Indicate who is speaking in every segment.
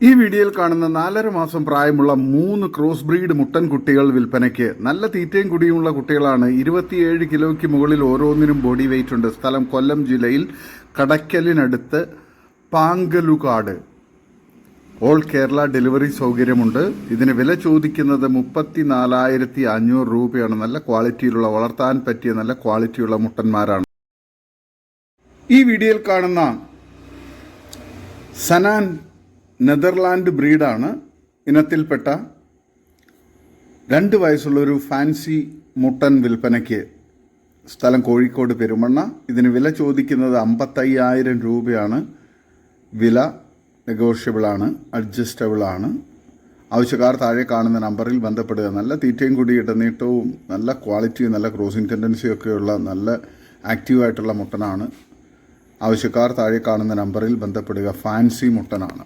Speaker 1: ഈ വീഡിയോയിൽ കാണുന്ന നാലര മാസം പ്രായമുള്ള മൂന്ന് ക്രോസ് ബ്രീഡ് മുട്ടൻ കുട്ടികൾ വിൽപ്പനയ്ക്ക് നല്ല തീറ്റയും കുടിയുമുള്ള കുട്ടികളാണ് ഇരുപത്തിയേഴ് കിലോയ്ക്ക് മുകളിൽ ഓരോന്നിനും ബോഡി വെയിറ്റ് ഉണ്ട്. സ്ഥലം കൊല്ലം ജില്ലയിൽ കടയ്ക്കലിനടുത്ത് പാങ്കലുകാട്. ഓൾ കേരള ഡെലിവറി സൗകര്യമുണ്ട്. ഇതിന് വില ചോദിക്കുന്നത് മുപ്പത്തി നാലായിരത്തി അഞ്ഞൂറ് രൂപയാണ്. നല്ല ക്വാളിറ്റിയിലുള്ള വളർത്താൻ പറ്റിയ നല്ല ക്വാളിറ്റിയുള്ള മുട്ടന്മാരാണ്. ഈ വീഡിയോയിൽ കാണുന്ന സനാൻ നെതർലാൻഡ് ബ്രീഡാണ് ഇനത്തിൽപ്പെട്ട രണ്ട് വയസ്സുള്ള ഒരു ഫാൻസി മുട്ടൻ വിൽപ്പനയ്ക്ക് സ്ഥലം കോഴിക്കോട് പെരുമണ്ണ. ഇതിന് വില ചോദിക്കുന്നത് അമ്പത്തയ്യായിരം രൂപയാണ്. വില അഡ്ജസ്റ്റബിൾ ആണ് ആവശ്യക്കാർ താഴെ കാണുന്ന നമ്പറിൽ ബന്ധപ്പെടുക. നല്ല തീറ്റയും കൂടി ഇടനീട്ടവും നല്ല ക്വാളിറ്റിയും നല്ല ക്രോസിംഗ് ടെൻഡൻസിയും ഒക്കെയുള്ള നല്ല ആക്റ്റീവായിട്ടുള്ള മുട്ടനാണ്. ആവശ്യക്കാർ താഴെ കാണുന്ന നമ്പറിൽ ബന്ധപ്പെടുക. ഫാൻസി മുട്ടനാണ്.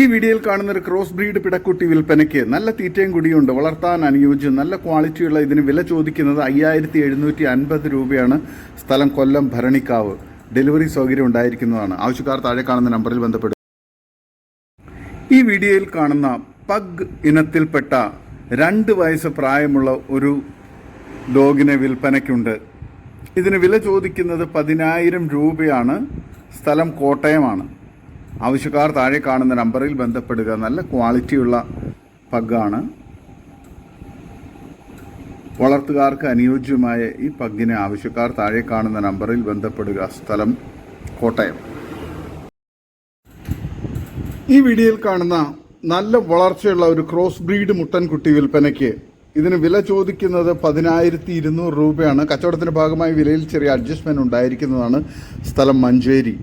Speaker 1: ഈ വീഡിയോയിൽ കാണുന്ന ഒരു ക്രോസ് ബ്രീഡ് പിടക്കുട്ടി വിൽപ്പനയ്ക്ക് നല്ല തീറ്റയും കുടിയുണ്ട്. വളർത്താൻ അനുയോജ്യം നല്ല ക്വാളിറ്റിയുള്ള ഇതിന് വില ചോദിക്കുന്നത് അയ്യായിരത്തി എഴുന്നൂറ്റി അൻപത് രൂപയാണ്. സ്ഥലം കൊല്ലം ഭരണിക്കാവ്. ഡെലിവറി സൗകര്യം ഉണ്ടായിരിക്കുന്നതാണ്. ആവശ്യക്കാർ താഴെ കാണുന്ന നമ്പറിൽ ബന്ധപ്പെടുക. ഈ വീഡിയോയിൽ കാണുന്ന പഗ് ഇനത്തിൽപ്പെട്ട രണ്ട് വയസ്സ് പ്രായമുള്ള ഒരു ഡോഗിനെ വിൽപ്പനയ്ക്കുണ്ട്. ഇതിന് വില ചോദിക്കുന്നത് പതിനായിരം രൂപയാണ്. സ്ഥലം കോട്ടയമാണ്. ആവശ്യക്കാർ താഴെ കാണുന്ന നമ്പറിൽ ബന്ധപ്പെടുക. നല്ല ക്വാളിറ്റിയുള്ള പഗ്ഗാണ്. വളർത്തുകാർക്ക് അനുയോജ്യമായ ഈ പഗ്ഗിനെ ആവശ്യക്കാർ താഴെ കാണുന്ന നമ്പറിൽ ബന്ധപ്പെടുക. സ്ഥലം കോട്ടയം. ഈ വീഡിയോയിൽ കാണുന്ന നല്ല വളർച്ചയുള്ള ഒരു ക്രോസ് ബ്രീഡ് മുട്ടൻകുട്ടി വിൽപ്പനയ്ക്ക് ഇതിന് വില ചോദിക്കുന്നത് പതിനായിരത്തി ഇരുന്നൂറ് രൂപയാണ്. കച്ചവടത്തിന്റെ ഭാഗമായി വിലയിൽ ചെറിയ അഡ്ജസ്റ്റ്മെന്റ് ഉണ്ടായിരിക്കുന്നതാണ് സ്ഥലം മഞ്ചേരി.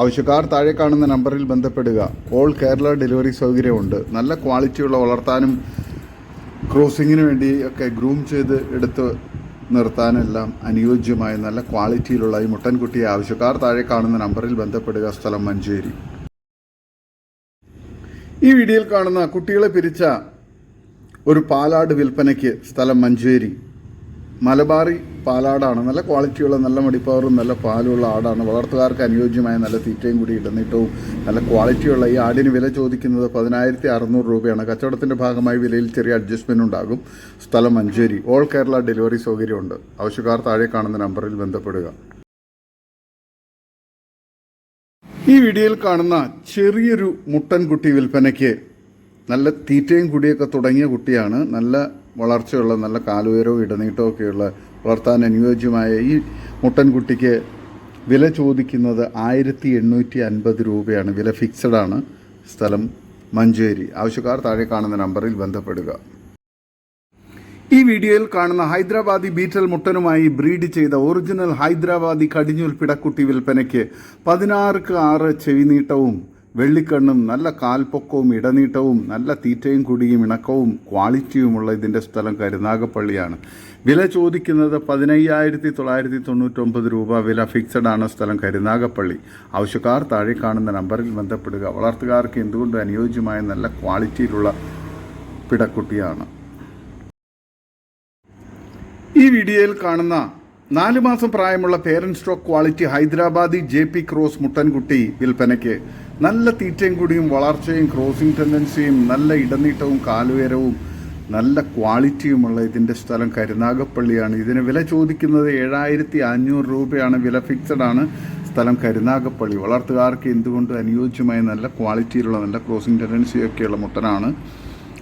Speaker 1: ആവശ്യക്കാർ താഴെ കാണുന്ന നമ്പറിൽ ബന്ധപ്പെടുക. ഓൾ കേരള ഡെലിവറി സൗകര്യമുണ്ട്. നല്ല ക്വാളിറ്റിയുള്ള വളർത്താനും ക്രോസിങ്ങിന് വേണ്ടി ഒക്കെ ഗ്രൂം ചെയ്ത് എടുത്ത് നിർത്താനെല്ലാം അനുയോജ്യമായ നല്ല ക്വാളിറ്റിയിലുള്ള ഈ മുട്ടൻകുട്ടിയെ ആവശ്യക്കാർ താഴെ കാണുന്ന നമ്പറിൽ ബന്ധപ്പെടുക സ്ഥലം മഞ്ചേരി. ഈ വീഡിയോയിൽ കാണുന്ന കുട്ടികളെ പിരിച്ച ഒരു പാലാട് വിൽപ്പനയ്ക്ക് സ്ഥലം മഞ്ചേരി. മലബാറി പാലാടാണ്. നല്ല ക്വാളിറ്റിയുള്ള നല്ല മടിപ്പവറും നല്ല പാലുള്ള ആടാണ്. വളർത്തുകാർക്ക് അനുയോജ്യമായ നല്ല തീറ്റയും കൂടി ഇടുന്നിട്ടും നല്ല ക്വാളിറ്റിയുള്ള ഈ ആടിന് വില ചോദിക്കുന്നത് പതിനായിരത്തി അറുന്നൂറ് രൂപയാണ്. കച്ചവടത്തിന്റെ ഭാഗമായി വിലയിൽ ചെറിയ അഡ്ജസ്റ്റ്മെന്റ് ഉണ്ടാകും. സ്ഥലം മഞ്ചേരി. ഓൾ കേരള ഡെലിവറി സൗകര്യമുണ്ട്. ആവശ്യക്കാർ താഴെ കാണുന്ന നമ്പറിൽ ബന്ധപ്പെടുക. ഈ വീഡിയോയിൽ കാണുന്ന ചെറിയൊരു മുട്ടൻകുട്ടി വിൽപ്പനയ്ക്ക് നല്ല തീറ്റയും കുടിയൊക്കെ തുടങ്ങിയ കുട്ടിയാണ്. നല്ല വളർച്ചയുള്ള നല്ല കാലുയരവും ഇടനീട്ടവും ഒക്കെയുള്ള വളർത്താൻ അനുയോജ്യമായ ഈ മുട്ടൻകുട്ടിക്ക് വില ചോദിക്കുന്നത് ആയിരത്തി എണ്ണൂറ്റി അൻപത് രൂപയാണ്. വില ഫിക്സഡ് ആണ്. സ്ഥലം മഞ്ചേരി. ആവശ്യക്കാർ താഴെ കാണുന്ന നമ്പറിൽ ബന്ധപ്പെടുക. ഈ വീഡിയോയിൽ കാണുന്ന ഹൈദരാബാദി ബീറ്റൽ മുട്ടനുമായി ബ്രീഡ് ചെയ്ത ഒറിജിനൽ ഹൈദരാബാദി കടിഞ്ഞൂൽ പിടക്കുട്ടി വിൽപ്പനയ്ക്ക് പതിനാറുക്ക് ആറ് ചെവിനീട്ടവും വെള്ളിക്കണ്ണും നല്ല കാൽപ്പൊക്കവും ഇടനീട്ടവും നല്ല തീറ്റയും കുടിയും ഇണക്കവും ക്വാളിറ്റിയുമുള്ള ഇതിന്റെ സ്ഥലം കരുനാഗപ്പള്ളിയാണ്. വില ചോദിക്കുന്നത് പതിനയ്യായിരത്തി തൊള്ളായിരത്തി തൊണ്ണൂറ്റൊമ്പത് രൂപ. വില ഫിക്സഡ് ആണ് സ്ഥലം കരുനാഗപ്പള്ളി. ആവശ്യക്കാർ താഴെ കാണുന്ന നമ്പറിൽ ബന്ധപ്പെടുക. വളർത്തുകാർക്ക് എന്തുകൊണ്ട് അനുയോജ്യമായ നല്ല ക്വാളിറ്റിയിലുള്ള പിടക്കുട്ടിയാണ്? ഈ വീഡിയോയിൽ കാണുന്ന നാല് മാസം പ്രായമുള്ള parent stock quality Hyderabadi J P cross മുട്ടൻകുട്ടി വിൽപ്പനയ്ക്ക് നല്ല തീറ്റയും കൂടിയും വളർച്ചയും ക്രോസിംഗ് ടെൻഡൻസിയും നല്ല ഇടനീട്ടവും കാലുയരവും നല്ല ക്വാളിറ്റിയുമുള്ള ഇതിന്റെ സ്ഥലം കരുനാഗപ്പള്ളിയാണ്. ഇതിന് വില ചോദിക്കുന്നത് ഏഴായിരത്തി അഞ്ഞൂറ് രൂപയാണ്. വില ഫിക്സഡ് ആണ് സ്ഥലം കരുനാഗപ്പള്ളി. വളർത്തുകാർക്ക് എന്തുകൊണ്ട് അനുയോജ്യമായ നല്ല ക്വാളിറ്റിയിലുള്ള നല്ല ക്രോസിംഗ് ടെൻഡൻസിയൊക്കെയുള്ള മുട്ടനാണ്.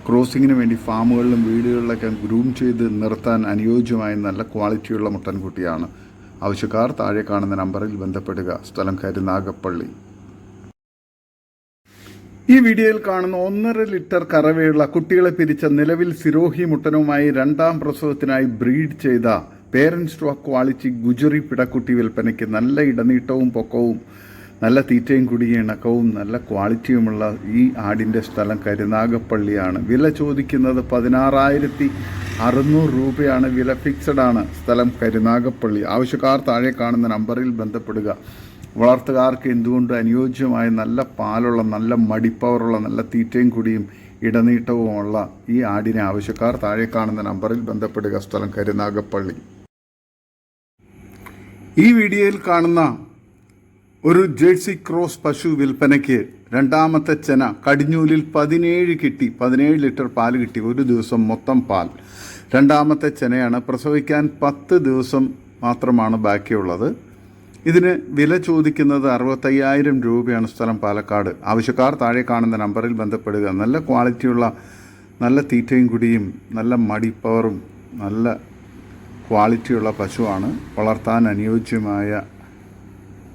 Speaker 1: ക്രോസിങ്ങിന് വേണ്ടി ഫാമുകളിലും വീടുകളിലൊക്കെ ഗ്രൂം ചെയ്ത് നിർത്താൻ അനുയോജ്യമായ നല്ല ക്വാളിറ്റിയുള്ള മുട്ടൻകുട്ടിയാണ്. ആവശ്യക്കാർ താഴെ കാണുന്ന നമ്പറിൽ ബന്ധപ്പെടുക. സ്ഥലം കരുനാഗപ്പള്ളി. ഈ വീഡിയോയിൽ കാണുന്ന ഒന്നര ലിറ്റർ കറവയുള്ള കുട്ടികളെ പിരിച്ച നിലവിൽ സിരോഹി മുട്ടനുമായി രണ്ടാം പ്രസവത്തിനായി ബ്രീഡ് ചെയ്ത പേരൻസ് സ്റ്റോക്ക് ക്വാളിറ്റി ഗുജറി പിടക്കുട്ടി വിൽപ്പനയ്ക്ക് നല്ല ഇടനീട്ടവും പൊക്കവും നല്ല തീറ്റയും കുടിയും ഇണക്കവും നല്ല ക്വാളിറ്റിയുമുള്ള ഈ ആടിന്റെ സ്ഥലം കരുനാഗപ്പള്ളിയാണ്. വില ചോദിക്കുന്നത് പതിനാറായിരത്തി അറുന്നൂറ് രൂപയാണ്. വില ഫിക്സഡ് ആണ്. സ്ഥലം കരുനാഗപ്പള്ളി. ആവശ്യക്കാർ താഴെ കാണുന്ന നമ്പറിൽ ബന്ധപ്പെടുക. വളർത്തുകാർക്ക് എന്തുകൊണ്ട് അനുയോജ്യമായ നല്ല പാലുള്ള നല്ല മടിപ്പവറുള്ള നല്ല തീറ്റയും കൂടിയും ഇടനീട്ടവുമുള്ള ഈ ആടിനെ ആവശ്യക്കാർ താഴെ കാണുന്ന നമ്പറിൽ ബന്ധപ്പെടുക. സ്ഥലം കരുനാഗപ്പള്ളി. ഈ വീഡിയോയിൽ കാണുന്ന ഒരു ജേഴ്സി ക്രോസ് പശു വിൽപ്പനയ്ക്ക് രണ്ടാമത്തെ ചെന കടിഞ്ഞൂലിൽ പതിനേഴ് കിട്ടി. പതിനേഴ് ലിറ്റർ പാൽ കിട്ടി. ഒരു ദിവസം മൊത്തം പാൽ. രണ്ടാമത്തെ ചെനയാണ് പ്രസവിക്കാൻ പത്ത് ദിവസം മാത്രമാണ് ബാക്കിയുള്ളത്. ഇതിന് വില ചോദിക്കുന്നത് അറുപത്തയ്യായിരം രൂപയാണ് സ്ഥലം പാലക്കാട്. ആവശ്യക്കാർ താഴെ കാണുന്ന നമ്പറിൽ ബന്ധപ്പെടുക. നല്ല ക്വാളിറ്റിയുള്ള നല്ല തീറ്റയും കുടിയും നല്ല മടിപ്പവറും നല്ല ക്വാളിറ്റിയുള്ള പശുവാണ്. വളർത്താൻ അനുയോജ്യമായ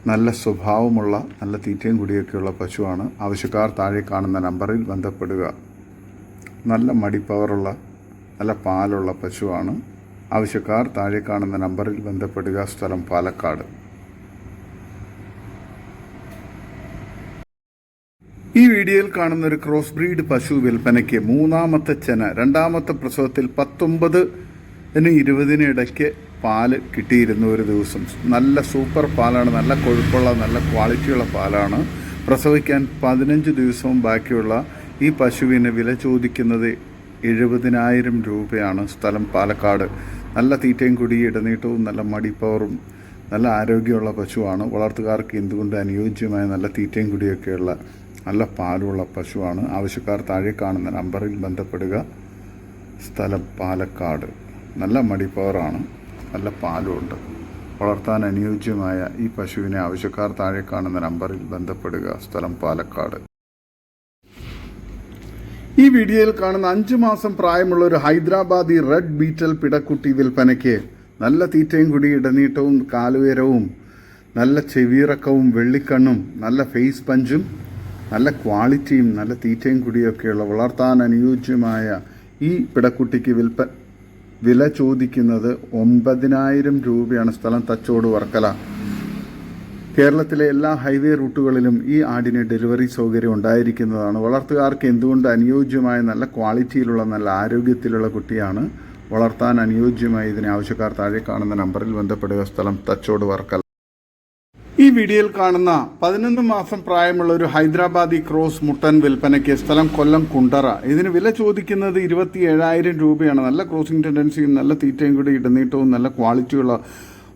Speaker 1: നല്ല സ്വഭാവമുള്ള നല്ല തീറ്റയും കുടിയൊക്കെയുള്ള പശുവാണ്. ആവശ്യക്കാർ താഴെ കാണുന്ന നമ്പറിൽ ബന്ധപ്പെടുക. നല്ല മടിപ്പവറുള്ള നല്ല പാലുള്ള പശുവാണ്. ആവശ്യക്കാർ താഴെ കാണുന്ന നമ്പറിൽ ബന്ധപ്പെടുക. സ്ഥലം പാലക്കാട്. ഈ വീഡിയോയിൽ കാണുന്ന ഒരു ക്രോസ് ബ്രീഡ് പശു വിൽപ്പനയ്ക്ക് മൂന്നാമത്തെ ചെന രണ്ടാമത്തെ പ്രസവത്തിൽ പത്തൊമ്പത് ഇരുപതിന് ഇടയ്ക്ക് പാൽ കിട്ടിയിരുന്നു ഒരു ദിവസം. നല്ല സൂപ്പർ പാലാണ് നല്ല കൊഴുപ്പുള്ള നല്ല ക്വാളിറ്റിയുള്ള പാലാണ്. പ്രസവിക്കാൻ പതിനഞ്ച് ദിവസവും ബാക്കിയുള്ള ഈ പശുവിന് വില ചോദിക്കുന്നത് എഴുപതിനായിരം രൂപയാണ് സ്ഥലം പാലക്കാട്. നല്ല തീറ്റയും കുടി ഇടനീട്ടവും നല്ല മടിപ്പവറും നല്ല ആരോഗ്യമുള്ള പശുവാണ്. വളർത്തുകാർക്ക് എന്തുകൊണ്ട് അനുയോജ്യമായ നല്ല തീറ്റയും കുടിയൊക്കെയുള്ള നല്ല പാലുള്ള പശുവാണ്. ആവശ്യക്കാർ താഴെ കാണുന്ന നമ്പറിൽ ബന്ധപ്പെടുക. സ്ഥലം പാലക്കാട്. നല്ല മടിപ്പവറാണ് നല്ല പാലുമുണ്ട് വളർത്താൻ അനുയോജ്യമായ ഈ പശുവിനെ ആവശ്യക്കാർ താഴെ കാണുന്ന നമ്പറിൽ ബന്ധപ്പെടുക. സ്ഥലം പാലക്കാട്. ഈ വീഡിയോയിൽ കാണുന്ന അഞ്ചു മാസം പ്രായമുള്ള ഒരു ഹൈദരാബാദി റെഡ് ബീറ്റൽ പിടക്കുട്ടി വിൽപ്പനയ്ക്ക് നല്ല തീറ്റയും കുടി ഇടനീട്ടവും കാലുയരവും നല്ല ചെവിയിറക്കവും വെള്ളിക്കണ്ണും നല്ല ഫേസ് പഞ്ചും നല്ല ക്വാളിറ്റിയും നല്ല തീറ്റയും കുടിയൊക്കെയുള്ള വളർത്താൻ അനുയോജ്യമായ ഈ പിടക്കുട്ടിക്ക് വിൽപ്പ വില ചോദിക്കുന്നത് ഒമ്പതിനായിരം രൂപയാണ് സ്ഥലം തച്ചോട് വർക്കല. കേരളത്തിലെ എല്ലാ ഹൈവേ റൂട്ടുകളിലും ഈ ആടിന് ഡെലിവറി സൗകര്യം ഉണ്ടായിരിക്കുന്നതാണ്. വളർത്തുകാർക്ക് എന്തുകൊണ്ട് അനുയോജ്യമായ നല്ല ക്വാളിറ്റിയിലുള്ള നല്ല ആരോഗ്യത്തിലുള്ള കുട്ടിയാണ് വളർത്താൻ അനുയോജ്യമായി ഇതിനെ ആവശ്യക്കാർ താഴെ കാണുന്ന നമ്പറിൽ ബന്ധപ്പെടുക. സ്ഥലം തച്ചോട് വർക്കല. ഈ വീഡിയോയിൽ കാണുന്ന പതിനൊന്ന് മാസം പ്രായമുള്ള ഒരു ഹൈദരാബാദി ക്രോസ് മുട്ടൻ വിൽപ്പനയ്ക്ക് സ്ഥലം കൊല്ലം കുണ്ടറ. ഇതിന് വില ചോദിക്കുന്നത് ഇരുപത്തി ഏഴായിരം രൂപയാണ്. നല്ല ക്രോസിംഗ് ടെൻഡൻസിയും നല്ല തീറ്റയും കൂടി ഇടനീട്ടവും നല്ല ക്വാളിറ്റിയുള്ള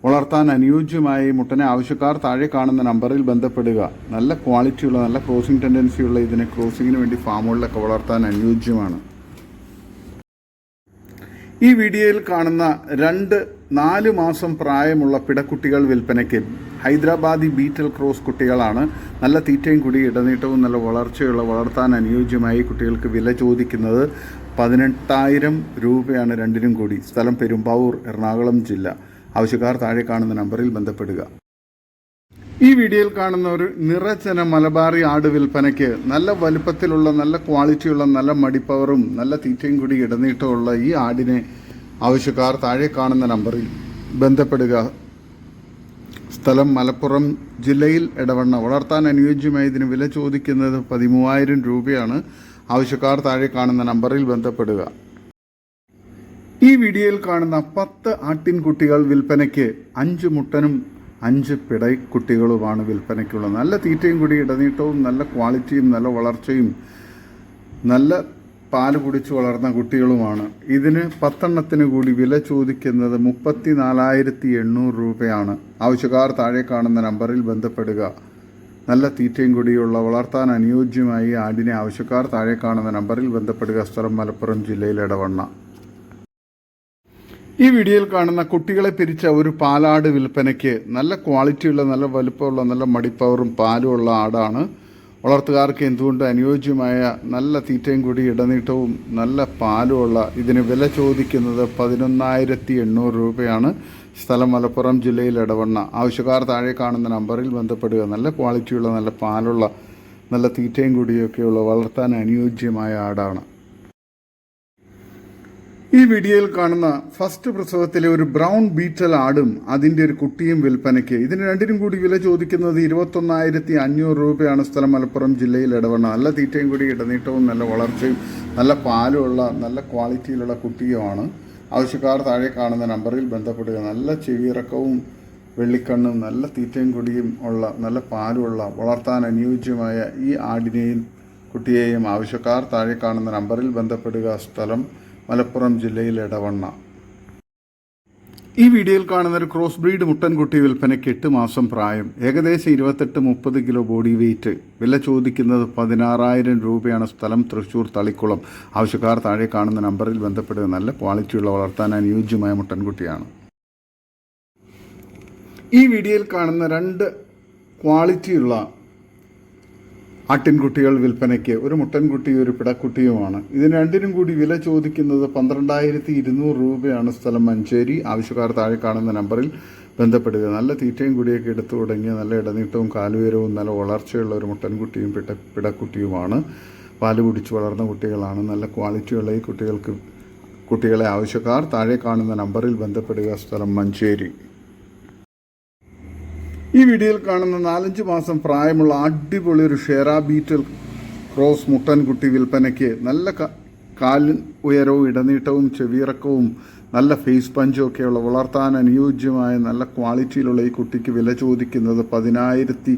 Speaker 1: വളർത്താൻ അനുയോജ്യമായ മുട്ടനെ ആവശ്യക്കാർ താഴെ കാണുന്ന നമ്പറിൽ ബന്ധപ്പെടുക. നല്ല ക്വാളിറ്റിയുള്ള നല്ല ക്രോസിംഗ് ടെൻഡൻസിയുള്ള ഇതിനെ ക്രോസിങ്ങിന് വേണ്ടി ഫാമുകളിലൊക്കെ വളർത്താൻ അനുയോജ്യമാണ്. ഈ വീഡിയോയിൽ കാണുന്ന രണ്ട് നാല് മാസം പ്രായമുള്ള പിടക്കുട്ടികൾ വിൽപ്പനയ്ക്ക് ഹൈദരാബാദി ബീറ്റൽ ക്രോസ് കുട്ടികളാണ്. നല്ല തീറ്റയും കൂടി ഇടനീട്ടവും നല്ല വളർച്ചയുള്ള വളർത്താൻ അനുയോജ്യമായി കുട്ടികൾക്ക് വില ചോദിക്കുന്നത് പതിനെട്ടായിരം രൂപയാണ് രണ്ടിനും കൂടി. സ്ഥലം പെരുമ്പാവൂർ എറണാകുളം ജില്ല. ആവശ്യക്കാർ താഴെ കാണുന്ന നമ്പറിൽ ബന്ധപ്പെടുക. ഈ വീഡിയോയിൽ കാണുന്ന ഒരു നിറച്ചന മലബാറി ആട് വിൽപ്പനയ്ക്ക് നല്ല വലുപ്പത്തിലുള്ള നല്ല ക്വാളിറ്റിയുള്ള നല്ല മടിപ്പവറും നല്ല തീറ്റയും കൂടി ഇടനീട്ടമുള്ള ഈ ആടിനെ ആവശ്യക്കാർ താഴെ കാണുന്ന നമ്പറിൽ ബന്ധപ്പെടുക. സ്ഥലം മലപ്പുറം ജില്ലയിൽ ഇടവണ്ണ വളർത്താൻ അനുയോജ്യമായ ഇതിന് വില ചോദിക്കുന്നത് പതിമൂവായിരം രൂപയാണ്. ആവശ്യക്കാർ താഴെ കാണുന്ന നമ്പറിൽ ബന്ധപ്പെടുക. ഈ വീഡിയോയിൽ കാണുന്ന പത്ത് ആട്ടിൻകുട്ടികൾ വിൽപ്പനയ്ക്ക് അഞ്ച് മുട്ടനും അഞ്ച് പിടൈക്കുട്ടികളുമാണ് വിൽപ്പനയ്ക്കുള്ളത്. നല്ല തീറ്റയും കൂടി ഇടനീട്ടവും നല്ല ക്വാളിറ്റിയും നല്ല വളർച്ചയും നല്ല പാൽ കുടിച്ച് വളർന്ന കുട്ടികളുമാണ്. ഇതിന് പത്തെണ്ണത്തിന് കൂടി വില ചോദിക്കുന്നത് മുപ്പത്തി നാലായിരത്തി എണ്ണൂറ് രൂപയാണ്. ആവശ്യക്കാർ താഴെ കാണുന്ന നമ്പറിൽ ബന്ധപ്പെടുക. നല്ല തീറ്റയും കൂടിയുള്ള വളർത്താൻ അനുയോജ്യമായി ആടിനെ ആവശ്യക്കാർ താഴെ കാണുന്ന നമ്പറിൽ ബന്ധപ്പെടുക. സ്ഥലം മലപ്പുറം ജില്ലയിൽ ഇടവണ്ണ ഈ വീഡിയോയിൽ കാണുന്ന കുട്ടികളെ പിരിച്ച ഒരു പാലാട് വിൽപ്പനയ്ക്ക് നല്ല ക്വാളിറ്റിയുള്ള നല്ല വലുപ്പമുള്ള നല്ല മടിപ്പവറും പാലുമുള്ള ആടാണ് വളർത്തുകാർക്ക് എന്തുകൊണ്ട് അനുയോജ്യമായ നല്ല തീറ്റയും കൂടി ഇടനീട്ടവും നല്ല പാലുമുള്ള ഇതിന് വില ചോദിക്കുന്നത് പതിനൊന്നായിരത്തി എണ്ണൂറ് രൂപയാണ്. സ്ഥലം മലപ്പുറം ജില്ലയിൽ ഇടവണ്ണ ആവശ്യക്കാർ താഴെ കാണുന്ന നമ്പറിൽ ബന്ധപ്പെടുക. നല്ല ക്വാളിറ്റിയുള്ള നല്ല പാലുള്ള നല്ല തീറ്റയും കൂടിയൊക്കെയുള്ള വളർത്താൻ അനുയോജ്യമായ ആടാണ്. ഈ വീഡിയോയിൽ കാണുന്ന ഫസ്റ്റ് പ്രസവത്തിലെ ഒരു ബ്രൗൺ ബീറ്റൽ ആടും അതിന്റെ ഒരു കുട്ടിയും വിൽപ്പനയ്ക്ക്. ഇതിന് രണ്ടിനും കൂടി വില ചോദിക്കുന്നത് ഇരുപത്തൊന്നായിരത്തി അഞ്ഞൂറ് രൂപയാണ് സ്ഥലം മലപ്പുറം ജില്ലയിൽ ഇടവണ്ണ. നല്ല തീറ്റയും കൂടി ഇടനീട്ടവും നല്ല വളർച്ചയും നല്ല പാലുമുള്ള നല്ല ക്വാളിറ്റിയിലുള്ള കുട്ടിയുമാണ്. ആവശ്യക്കാർ താഴെ കാണുന്ന നമ്പറിൽ ബന്ധപ്പെടുക. നല്ല ചെവിയിറക്കവും വെള്ളിക്കണ്ണും നല്ല തീറ്റയും കൊടിയും ഉള്ള നല്ല പാലുമുള്ള വളർത്താൻ അനുയോജ്യമായ ഈ ആടിനെയും കുട്ടിയെയും ആവശ്യക്കാർ താഴെ കാണുന്ന നമ്പറിൽ ബന്ധപ്പെടുക. സ്ഥലം മലപ്പുറം ജില്ലയിൽ എടവണ്ണ. ഈ വീഡിയോയിൽ കാണുന്ന ഒരു ക്രോസ് ബ്രീഡ് മുട്ടൻകുട്ടി വിൽപ്പനയ്ക്ക് എട്ട് മാസം പ്രായം. ഏകദേശം ഇരുപത്തെട്ട് മുപ്പത് കിലോ ബോഡി വെയിറ്റ് വില ചോദിക്കുന്നത് പതിനാറായിരം രൂപയാണ്. സ്ഥലം തൃശ്ശൂർ തളിക്കുളം. ആവശ്യക്കാർ താഴെ കാണുന്ന നമ്പറിൽ ബന്ധപ്പെടുക. നല്ല ക്വാളിറ്റിയുള്ള വളർത്താൻ അനുയോജ്യമായ മുട്ടൻകുട്ടിയാണ്. ഈ വീഡിയോയിൽ കാണുന്ന രണ്ട് ക്വാളിറ്റിയുള്ള ആട്ടിൻകുട്ടികൾ വിൽപ്പനയ്ക്ക് ഒരു മുട്ടൻകുട്ടിയും ഒരു പിടക്കുട്ടിയുമാണ്. ഇതിന് രണ്ടിനും കൂടി വില ചോദിക്കുന്നത് പന്ത്രണ്ടായിരത്തി ഇരുന്നൂറ് രൂപയാണ് സ്ഥലം മഞ്ചേരി. ആവശ്യക്കാർ താഴെ കാണുന്ന നമ്പറിൽ ബന്ധപ്പെടുക. നല്ല തീറ്റയും കൂടിയൊക്കെ എടുത്തു തുടങ്ങിയ നല്ല ഇടനീട്ടവും കാലുയരവും നല്ല വളർച്ചയുള്ള ഒരു മുട്ടൻകുട്ടിയും പിട പിടക്കുട്ടിയുമാണ്. പാൽ കുടിച്ച് വളർന്ന കുട്ടികളാണ്. നല്ല ക്വാളിറ്റിയുള്ള ഈ കുട്ടികൾക്ക് കുട്ടികളെ ആവശ്യക്കാർ താഴെ കാണുന്ന നമ്പറിൽ ബന്ധപ്പെടുക. സ്ഥലം മഞ്ചേരി. ഈ വീഡിയോയിൽ കാണുന്ന നാലഞ്ച് മാസം പ്രായമുള്ള അടിപൊളി ഒരു ഷെറാ ബീറ്റൽ ക്രോസ് മുട്ടൻകുട്ടി വിൽപ്പനയ്ക്ക് നല്ല കാലിൻ ഉയരവും ഇടനീട്ടവും ചെവിയിറക്കവും നല്ല ഫേസ് പഞ്ചും ഒക്കെയുള്ള വളർത്താൻ അനുയോജ്യമായ നല്ല ക്വാളിറ്റിയിലുള്ള ഈ കുട്ടിക്ക് വില ചോദിക്കുന്നത് പതിനായിരത്തി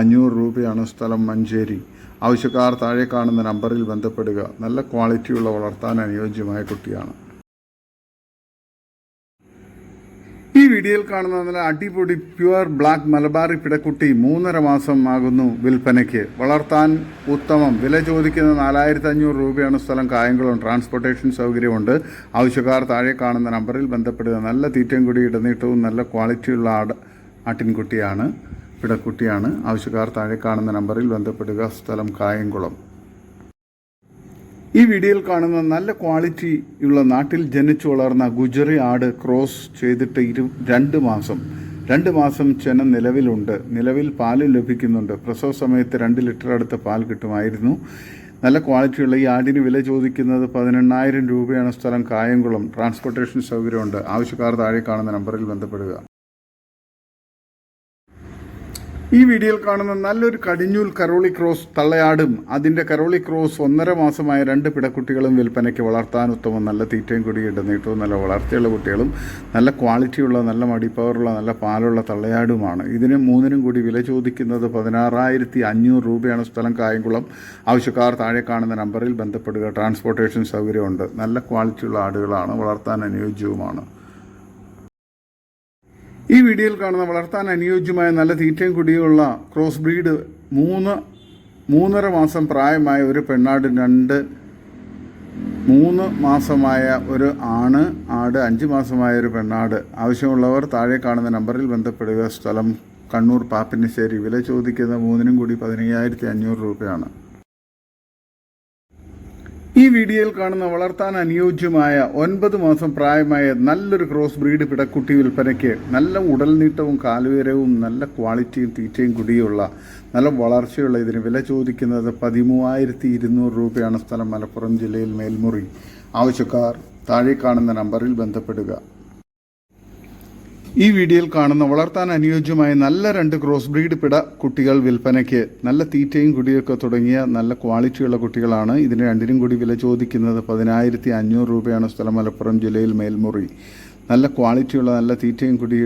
Speaker 1: അഞ്ഞൂറ് രൂപയാണ് സ്ഥലം മഞ്ചേരി. ആവശ്യക്കാർ താഴെ കാണുന്ന നമ്പറിൽ ബന്ധപ്പെടുക. നല്ല ക്വാളിറ്റിയുള്ള വളർത്താൻ അനുയോജ്യമായ കുട്ടിയാണ്. ഈ വീഡിയോയിൽ കാണുന്ന നല്ല അടിപൊളി പ്യുവർ ബ്ലാക്ക് മലബാറി പിടക്കുട്ടി മൂന്നര മാസം ആകുന്നു വിൽപ്പനയ്ക്ക്. വളർത്താൻ ഉത്തമം. വില ചോദിക്കുന്ന നാലായിരത്തി അഞ്ഞൂറ് രൂപയാണ് സ്ഥലം. കായംകുളം ട്രാൻസ്പോർട്ടേഷൻ സൗകര്യമുണ്ട്. ആവശ്യക്കാർ താഴെ കാണുന്ന നമ്പറിൽ ബന്ധപ്പെടുക. നല്ല തീറ്റയും കൂടി ഇടനീട്ടവും നല്ല ക്വാളിറ്റിയുള്ള ആട് ആട്ടിൻകുട്ടിയാണ് പിടക്കുട്ടിയാണ്. ആവശ്യക്കാർ താഴെ കാണുന്ന നമ്പറിൽ ബന്ധപ്പെടുക. സ്ഥലം കായംകുളം. ഈ വീഡിയോയിൽ കാണുന്ന നല്ല ക്വാളിറ്റി ഉള്ള നാട്ടിൽ ജനിച്ചു വളർന്ന ഗുജറി ആട് ക്രോസ് ചെയ്തിട്ട് ഇരു രണ്ട് മാസം രണ്ട് മാസം ചെന നിലവിലുണ്ട്. നിലവിൽ പാൽ ലഭിക്കുന്നുണ്ട്. പ്രസവ സമയത്ത് രണ്ട് ലിറ്റർ അടുത്ത് പാൽ കിട്ടുമായിരുന്നു. നല്ല ക്വാളിറ്റിയുള്ള ഈ ആടിന് വില ചോദിക്കുന്നത് പതിനെണ്ണായിരം രൂപയാണ് സ്ഥലം. കായംകുളം ട്രാൻസ്പോർട്ടേഷൻ സൗകര്യമുണ്ട്. ആവശ്യക്കാർ താഴെ കാണുന്ന നമ്പറിൽ ബന്ധപ്പെടുക. ഈ വീഡിയോയിൽ കാണുന്ന നല്ലൊരു കടിഞ്ഞൂൽ കരോളി ക്രോസ് തള്ളയാടും. അതിന്റെ കരോളി ക്രോസ് ഒന്നര മാസമായ രണ്ട് പിടക്കുട്ടികളും വിൽപ്പനയ്ക്ക് വളർത്താൻ ഉത്തമം. നല്ല തീറ്റയും കൂടി ഇടുന്നിട്ടും നല്ല വളർച്ചയുള്ള കുട്ടികളും നല്ല ക്വാളിറ്റിയുള്ള നല്ല മടിപ്പവറുള്ള നല്ല പാലുള്ള തള്ളയാടുമാണ്. ഇതിന് മൂന്നിനും കൂടി വില ചോദിക്കുന്നത് പതിനാറായിരത്തി അഞ്ഞൂറ് രൂപയാണ് സ്ഥലം കായംകുളം. ആവശ്യക്കാർ താഴെ കാണുന്ന നമ്പറിൽ ബന്ധപ്പെടുക. ട്രാൻസ്പോർട്ടേഷൻ സൗകര്യമുണ്ട്. നല്ല ക്വാളിറ്റിയുള്ള ആടുകളാണ് വളർത്താൻ അനുയോജ്യവുമാണ്. ഈ വീഡിയോയിൽ കാണുന്ന വളർത്താൻ അനുയോജ്യമായ നല്ല തീറ്റയും കുടിയുള്ള ക്രോസ് ബ്രീഡ് മൂന്ന് മൂന്നര മാസം പ്രായമായ ഒരു പെണ്ണാട് രണ്ട് മൂന്ന് മാസമായ ഒരു ആണ് ആട് അഞ്ച് മാസമായ ഒരു പെണ്ണാട്. ആവശ്യമുള്ളവർ താഴെ കാണുന്ന നമ്പറിൽ ബന്ധപ്പെടുക. സ്ഥലം കണ്ണൂർ പാപ്പിനിശ്ശേരി. വില ചോദിക്കുന്ന മൂന്നിനും കൂടി പതിനയ്യായിരത്തി അഞ്ഞൂറ് രൂപയാണ്. ഈ വീഡിയോയിൽ കാണുന്ന വളർത്താൻ അനുയോജ്യമായ ഒൻപത് മാസം പ്രായമായ നല്ലൊരു ക്രോസ് ബ്രീഡ് പിടക്കുട്ടി വിൽപ്പനയ്ക്ക് നല്ല ഉടൽ നീട്ടവും കാലുയരവും നല്ല ക്വാളിറ്റിയും തീറ്റയും കൂടിയുള്ള നല്ല വളർച്ചയുള്ള ഇതിന് വില ചോദിക്കുന്നത് പതിമൂവായിരത്തി ഇരുന്നൂറ് രൂപയാണ് സ്ഥലം മലപ്പുറം ജില്ലയിൽ മേൽമുറി. ആവശ്യക്കാർ താഴെ കാണുന്ന നമ്പറിൽ ബന്ധപ്പെടുക. ഈ വീഡിയോയിൽ കാണുന്ന വളർത്താൻ അനുയോജ്യമായ നല്ല രണ്ട് ക്രോസ് ബ്രീഡ് പിട കുട്ടികൾ വിൽപ്പനയ്ക്ക് നല്ല തീറ്റയും കുടിയൊക്കെ തുടങ്ങിയ നല്ല ക്വാളിറ്റിയുള്ള കുട്ടികളാണ്. ഇതിന് രണ്ടിനും കൂടി വില ചോദിക്കുന്നത് പതിനായിരത്തി അഞ്ഞൂറ് രൂപയാണ് സ്ഥലം മലപ്പുറം ജില്ലയിൽ മേൽമുറി. നല്ല ക്വാളിറ്റിയുള്ള നല്ല തീറ്റയും കുടി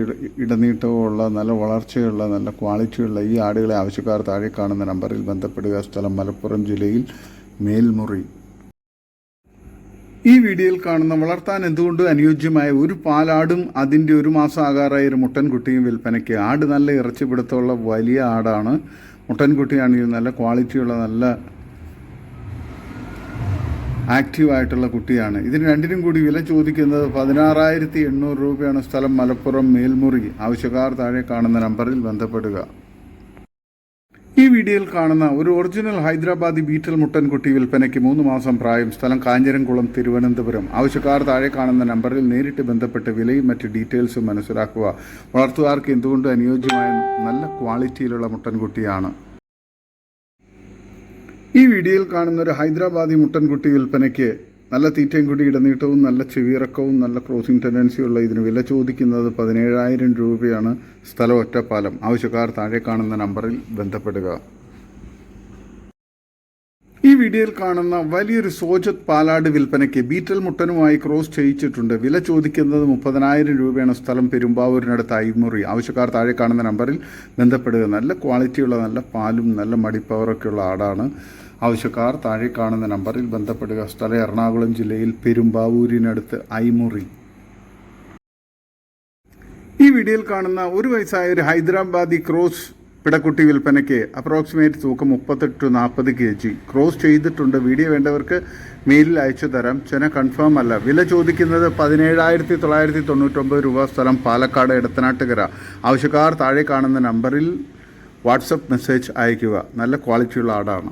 Speaker 1: ഇടനീട്ടവുമുള്ള നല്ല വളർച്ചയുള്ള നല്ല ക്വാളിറ്റിയുള്ള ഈ ആടുകളെ ആവശ്യക്കാർ താഴെ കാണുന്ന നമ്പറിൽ ബന്ധപ്പെടുക. സ്ഥലം മലപ്പുറം ജില്ലയിൽ മേൽമുറി. ഈ വീഡിയോയിൽ കാണുന്ന വളർത്താൻ എന്തുകൊണ്ട് അനുയോജ്യമായ ഒരു പാലാടും അതിന്റെ ഒരു മാസം ആകാറായ ഒരു മുട്ടൻകുട്ടിയും വിൽപ്പനയ്ക്ക്? ആട് നല്ല ഇറച്ചി പിടുത്തമുള്ള വലിയ ആടാണ്. മുട്ടൻകുട്ടിയാണെങ്കിൽ നല്ല ക്വാളിറ്റിയുള്ള നല്ല ആക്റ്റീവായിട്ടുള്ള കുട്ടിയാണ്. ഇതിന് രണ്ടിനും കൂടി വില ചോദിക്കുന്നത് പതിനാറായിരത്തി എണ്ണൂറ് രൂപയാണ് സ്ഥലം മലപ്പുറം മേൽമുറി. ആവശ്യക്കാർ താഴെ കാണുന്ന നമ്പറിൽ ബന്ധപ്പെടുക. ഈ വീഡിയോയിൽ കാണുന്ന ഒരു ഒറിജിനൽ ഹൈദരാബാദി ബീറ്റൽ മുട്ടൻകുട്ടി വിൽപ്പനയ്ക്ക് മൂന്ന് മാസം പ്രായം. സ്ഥലം കാഞ്ഞിരംകുളം തിരുവനന്തപുരം. ആവശ്യക്കാർ താഴെ കാണുന്ന നമ്പറിൽ നേരിട്ട് ബന്ധപ്പെട്ട് വിലയും മറ്റ് ഡീറ്റെയിൽസും മനസ്സിലാക്കുക. വളർത്തുകാർക്ക് എന്തുകൊണ്ട് അനുയോജ്യമായ നല്ല ക്വാളിറ്റിയിലുള്ള മുട്ടൻകുട്ടിയാണ് ഈ വീഡിയോയിൽ കാണുന്ന ഒരു ഹൈദരാബാദി മുട്ടൻകുട്ടി വിൽപ്പനയ്ക്ക് നല്ല തീറ്റയും കൂടി ഇടനീട്ടവും നല്ല ചെവിയിറക്കവും നല്ല ക്രോസിംഗ് ടെൻഡൻസിയുള്ള ഇതിന് വില ചോദിക്കുന്നത് പതിനേഴായിരം രൂപയാണ്. സ്ഥലം ഒറ്റപ്പാലം ആവശ്യക്കാർ താഴെ കാണുന്ന നമ്പറിൽ ബന്ധപ്പെടുക. ഈ വീഡിയോയിൽ കാണുന്ന വലിയൊരു സോജത് പാലാട് വിൽപ്പനയ്ക്ക് ബീറ്റൽ മുട്ടനുമായി ക്രോസ് ചെയ്യിച്ചിട്ടുണ്ട്. വില ചോദിക്കുന്നത് മുപ്പതിനായിരം രൂപയാണ്. സ്ഥലം പെരുമ്പാവൂരിനടുത്ത് ഐമുറി ആവശ്യക്കാർ താഴെ കാണുന്ന നമ്പറിൽ ബന്ധപ്പെടുക. നല്ല ക്വാളിറ്റിയുള്ള നല്ല പാലും നല്ല മടിപ്പവറൊക്കെയുള്ള ആടാണ്. ആവശ്യക്കാർ താഴെ കാണുന്ന നമ്പറിൽ ബന്ധപ്പെടുക. സ്ഥലം എറണാകുളം ജില്ലയിൽ പെരുമ്പാവൂരിനടുത്ത് ഐമുറി. ഈ വീഡിയോയിൽ കാണുന്ന ഒരു വയസ്സായ ഒരു ഹൈദരാബാദി ക്രോസ് പിടക്കുട്ടി വിൽപ്പനയ്ക്ക് അപ്രോക്സിമേറ്റ് തൂക്കം മുപ്പത്തെട്ട് ടു നാൽപ്പത് കെ ജി. ക്രോസ് ചെയ്തിട്ടുണ്ട്. വീഡിയോ വേണ്ടവർക്ക് മെയിലിൽ അയച്ചു തരാം. ചെന കൺഫേം അല്ല. വില ചോദിക്കുന്നത് പതിനേഴായിരത്തി തൊള്ളായിരത്തി തൊണ്ണൂറ്റൊമ്പത് രൂപ സ്ഥലം പാലക്കാട് എടത്തനാട്ടുകര. ആവശ്യക്കാർ താഴെ കാണുന്ന നമ്പറിൽ വാട്സപ്പ് മെസ്സേജ് അയയ്ക്കുക. നല്ല ക്വാളിറ്റിയുള്ള ആടാണ്.